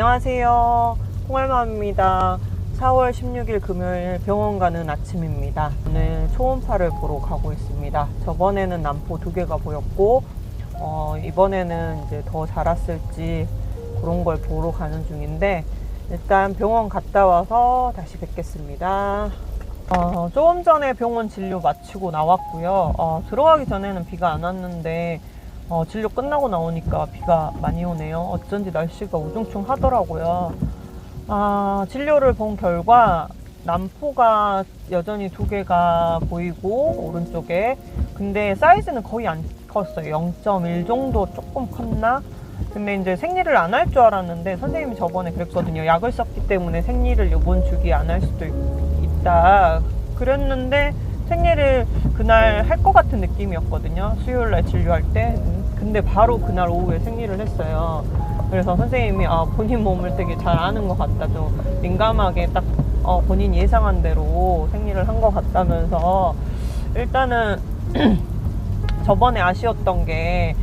안녕하세요. 홍알맘입니다. 4월 16일 금요일 병원 가는 아침입니다. 오늘 초음파를 보러 가고 있습니다. 저번에는 남포 두 개가 보였고, 어, 이번에는 이제 더 자랐을지 그런 걸 보러 가는 중인데, 일단 병원 갔다 와서 다시 뵙겠습니다. 어, 조금 전에 병원 진료 마치고 나왔고요. 어, 들어가기 전에는 비가 안 왔는데, 어, 진료 끝나고 나오니까 비가 많이 오네요. 어쩐지 날씨가 우중충 하더라고요. 아, 진료를 본 결과 남포가 여전히 두 개가 보이고 오른쪽에 근데 사이즈는 거의 안 컸어요. 0.1 정도 조금 컸나? 근데 이제 생리를 안 할 줄 알았는데 선생님이 저번에 그랬거든요. 약을 썼기 때문에 생리를 이번 주기에 안 할 수도 있, 있다. 그랬는데 생리를 그날 할 것 같은 느낌이었거든요. 수요일 날 진료할 때. 근데 바로 그날 오후에 생리를 했어요. 그래서 선생님이 아, 본인 몸을 되게 잘 아는 것 같다. 좀 민감하게 딱 어, 본인 예상한 대로 생리를 한 것 같다면서 일단은 저번에 아쉬웠던 게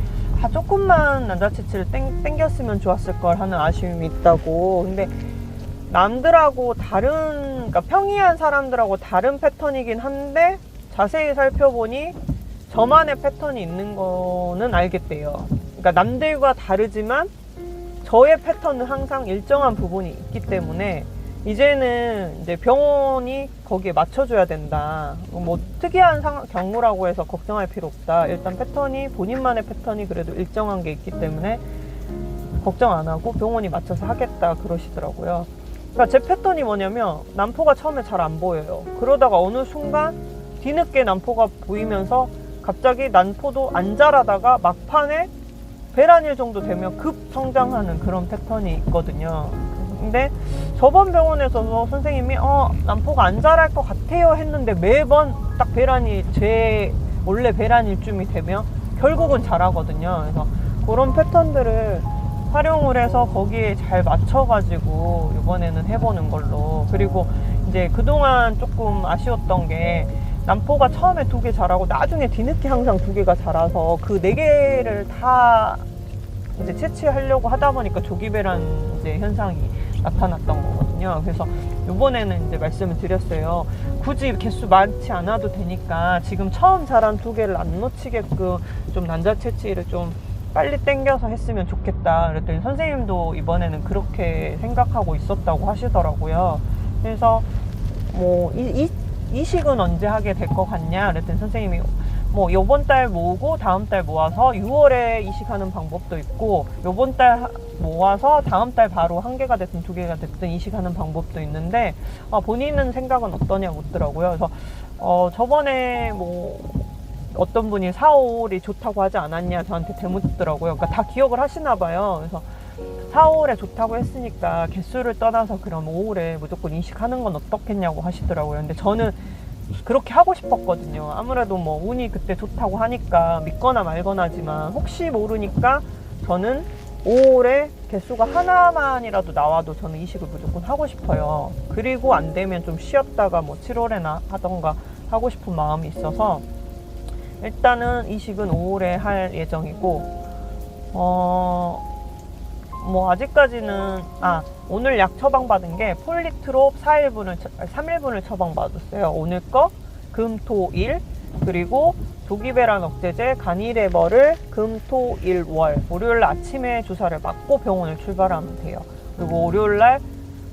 아, 조금만 난자치치를 땡, 땡겼으면 좋았을 걸 하는 아쉬움이 있다고. 근데 남들하고 다른, 그러니까 평이한 사람들하고 다른 패턴이긴 한데 자세히 살펴보니 저만의 패턴이 있는 거는 알겠대요. 그러니까 남들과 다르지만 저의 패턴은 항상 일정한 부분이 있기 때문에 이제는 이제 병원이 거기에 맞춰줘야 된다. 뭐 특이한 상, 경우라고 해서 걱정할 필요 없다. 일단 패턴이 본인만의 패턴이 그래도 일정한 게 있기 때문에 걱정 안 하고 병원이 맞춰서 하겠다 그러시더라고요. 그러니까 제 패턴이 뭐냐면 남포가 처음에 잘 안 보여요. 그러다가 어느 순간 뒤늦게 남포가 보이면서 갑자기 난포도 안 자라다가 막판에 배란일 정도 되면 급 성장하는 그런 패턴이 있거든요. 근데 저번 병원에서도 선생님이 어 난포가 안 자랄 것 같아요 했는데 매번 딱 배란이 제 원래 배란일쯤이 되면 결국은 자라거든요. 그래서 그런 패턴들을 활용을 해서 거기에 잘 맞춰가지고 이번에는 해보는 걸로 그리고 이제 그동안 조금 아쉬웠던 게 남포가 처음에 두 개 자라고 나중에 뒤늦게 항상 두 개가 자라서 그 네 개를 다 이제 채취하려고 하다 보니까 조기 배란 이제 현상이 나타났던 거거든요. 그래서 이번에는 이제 말씀을 드렸어요. 굳이 개수 많지 않아도 되니까 지금 처음 자란 두 개를 안 놓치게끔 좀 난자 채취를 좀 빨리 땡겨서 했으면 좋겠다. 그랬더니 선생님도 이번에는 그렇게 생각하고 있었다고 하시더라고요. 그래서 뭐 이, 이 이식은 언제 하게 될 것 같냐? 그랬더니 선생님이 뭐 요번 달 모으고 다음 달 모아서 6월에 이식하는 방법도 있고 요번 달 하- 모아서 다음 달 바로 한 개가 됐든 두 개가 됐든 이식하는 방법도 있는데 아, 본인은 생각은 어떠냐 묻더라고요. 그래서 어, 저번에 뭐 어떤 분이 4, 5월이 좋다고 하지 않았냐 저한테 대묻더라고요. 그러니까 다 기억을 하시나 봐요. 그래서 4, 5월에 좋다고 했으니까 개수를 떠나서 그럼 5월에 무조건 이식하는 건 어떻겠냐고 하시더라고요. 근데 저는 그렇게 하고 싶었거든요. 아무래도 뭐 운이 그때 좋다고 하니까 믿거나 말거나지만 혹시 모르니까 저는 5월에 개수가 하나만이라도 나와도 저는 이식을 무조건 하고 싶어요. 그리고 안 되면 좀 쉬었다가 뭐 7월에나 하던가 하고 싶은 마음이 있어서 일단은 이식은 5월에 할 예정이고 어, 뭐 아직까지는 아 오늘 약 처방 받은 게 폴리트롭 4일분을 3일분을 처방 받았어요. 오늘 거 금 토 일 그리고 조기배란 억제제 가니레버를 금 토 일 월 월요일 날 아침에 주사를 맞고 병원을 출발하면 돼요. 그리고 월요일 날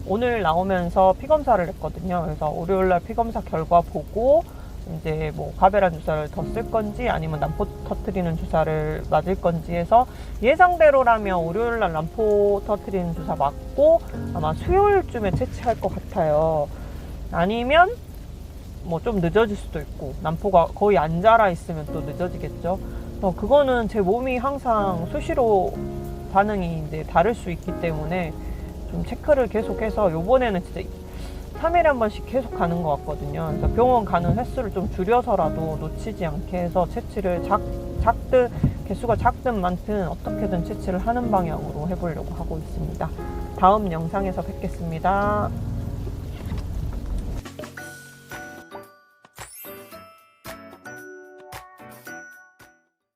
오늘 나오면서 피 검사를 했거든요. 그래서 월요일 날 피 검사 결과 보고 이제 뭐 가베란 주사를 더 쓸 건지 아니면 난포 터트리는 주사를 맞을 건지 해서 예상대로라면 월요일 날 난포 터트리는 주사 맞고 아마 수요일쯤에 채취할 것 같아요. 아니면 뭐 좀 늦어질 수도 있고 난포가 거의 안 자라 있으면 또 늦어지겠죠. 어, 그거는 제 몸이 항상 수시로 반응이 이제 다를 수 있기 때문에 좀 체크를 계속해서 요번에는 진짜 3일에 한 번씩 계속 가는 것 같거든요. 그래서 병원 가는 횟수를 좀 줄여서라도 놓치지 않게 해서 채취를 작, 작든 개수가 작든 많든 어떻게든 채취를 하는 방향으로 해보려고 하고 있습니다. 다음 영상에서 뵙겠습니다.